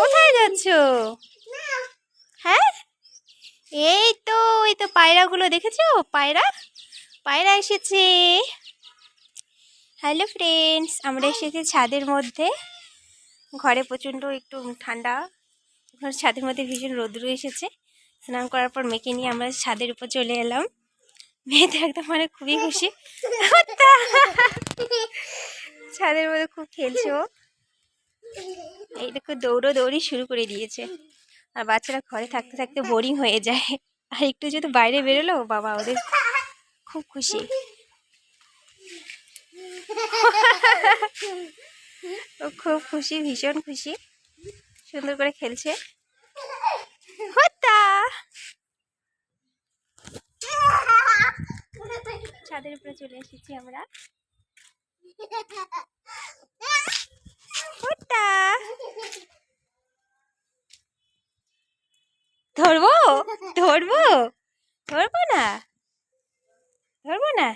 কোথায় যাচ্ছ? হ্যাঁ? এই তো এই তো পায়রাগুলো দেখেছ? পায়রা? পায়রা এসেছে। হ্যালো ফ্রেন্ডস আমরা এসেছি ছাদের মধ্যে। ঘরে প্রচণ্ড একটু ঠান্ডা। ঘর ছাদের মধ্যে ভীষণ রৌদ্র এসেছে। স্নান করার পর মেয়েকে নিয়ে আমরা ছাদের উপর চলে এলাম। মেয়ে তো একদম মানে খুবই খুশি। ছাদের মধ্যে খুব খেলছে এই দেখো দৌড়ো দৌড়ি শুরু করে দিয়েছে। আর বাচ্চারা ঘরে থাকতে থাকতে বোরিং হয়ে যায়। আর একটু যদি বাইরে বেরোলো, বাবা ওদের খুব খুশি। ও খুব খুশি, ভীষণ খুশি। সুন্দর করে খেলছে। ছাদের উপরে চলে এসেছি আমরা। ধরবো? ধরবো? ধরবো না? ধরবো না?